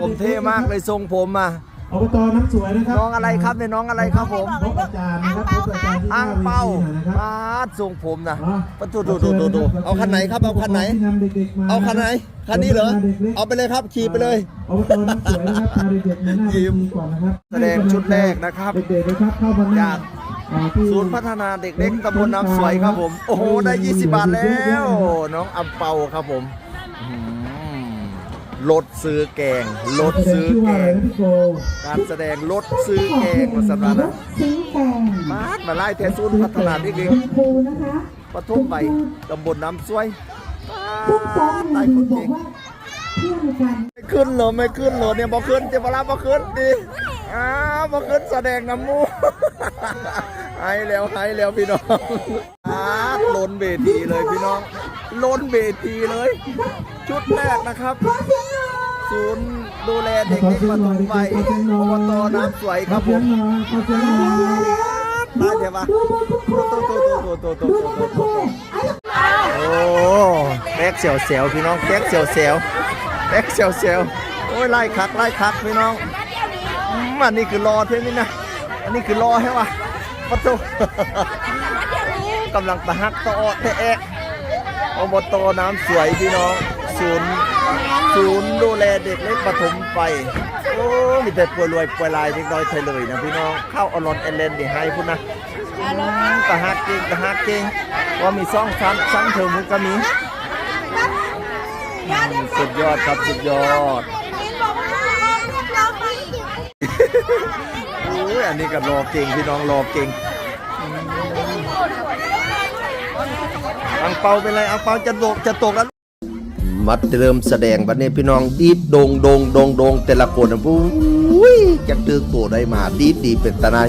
ผมเท่มากเลยทรงผมอะอบตน้ำสวยนะครับน้องอะไรครับเนี่ยน้องอะไรครับผมพบอาจารย์นะครับพบอาจารย์ที่หอ้าน้างเวเป้าทีหน่อยนะครับ ปาดทรงผมนะอ๋อปะดูดูดูดูดูเอาคันไหนครับเอาคันไหนที่ำเด็กๆมาเอาคันไหนคันนี้เหรอเอาไปเลยครับขี่ไปเลยอบตน้ำสวยนะครับพาเด็กๆมาหน้าเวทีก่อนนะครับแสดงชุดแรกนะครับเด็กๆนะครับเข้ามาหน้าจากอ่าที่ศูนย์พัฒนาเด็กเล็กตำบลน้ำสวยครับผม โอ้โห ได้ 20 บาทแล้ว น้องอัมเปาครับผมอื้อหือ รถซื้อแกงรถซื้อชื่อแกว่าอะไรงนะพี่โกการแสดงรถซื้อแกงมาสำหรับนะซื้อแกงมาดมาไล่เทศูนย์พัฒนาเด็กเล็กคุณครูนะคะปทุมใบตำบลน้ำสวยทุกสองหได้นึ่งคนบอเก่กงว่าเที่ยวในการไม่ขึ้นเหรอไม่ขึ้นเหรอเนี่ยบอขึ้นเจะมารับบอขึ้นดิอ้าวบอขึ้นแสดงน้ำมูให้แล้วให้แล้วพี่น้องอาล้นเบทีเลยพี่น้องล้นเบทีเลย ชุดแรกนะครับ ศูนย์ดูแลเด็กเล็กปฐมวัยอบตน้ำสวยครับผมขอเสียงหน่อยขอเสียงหน่อยมาเดี๋ยวมาโตโตโตโตโตโตโตโตโตโอ้แป๊กเสียวเสียวพี่น้องแป๊กเสียวเสียวแป๊กเสียวเสียวโอ้ยไล่คักไล่คักพี่น้องอืมอันนี้คือรอเท่านี้นะอันนี้คือรอให้วะปะโตกำลังตะฮักตะออดแทะแอะอบตน้ำสวยพี่น้อง ศูนย์ศูนย์ดูแลเด็กเล็กปฐมไป โอ้มีแต่ป่วยรวยป่วยลายเด็กน้อยไทยเลยนะพี่น้องเข้าอลอนเอเลนเดี๋ยวให้พุ่นนะอืมตะฮักเก่งตะฮักเก่งว่ามีซ่องชั้นชั้นเทอมุกก็มีสุดยอดครับสุดยอดโอ้ยอันนี้ก็รอเก่งพี่น้องรอเก่งอังเปาเป็นไรอังเปาจะตกจะตกแล้ว มัดเริ่มแสดงบัดนี้พี่น้องดีดโดงโดงโดงโดงแต่ละคนนะปุ้ยจะตึกตัวได้มาดีดดีเป็นตานาย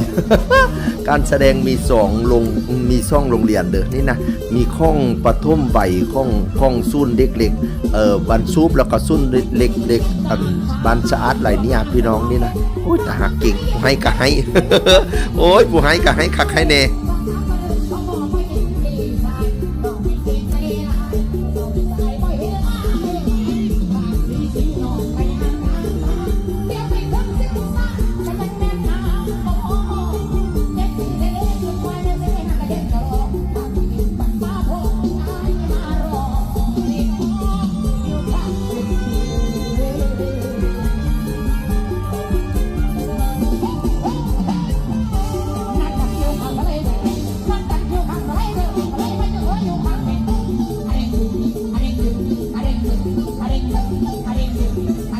การแสดงมีสองลงมีซ่องโรงเรียนเด้อนี่นะมีข้องปฐมใบข้องข้องซุ่นเด็กเล็กเอ่อบันซูปแล้วก็ซุ่นเล็กเด็กอันบันสะอาดไหลเนี่ยพี่น้องนี่นะโอ้ยแต่หักเก่งผู้ให้ก็ให้โอ้ยผู้ให้ก็ให้คักให้แน่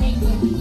Thank you.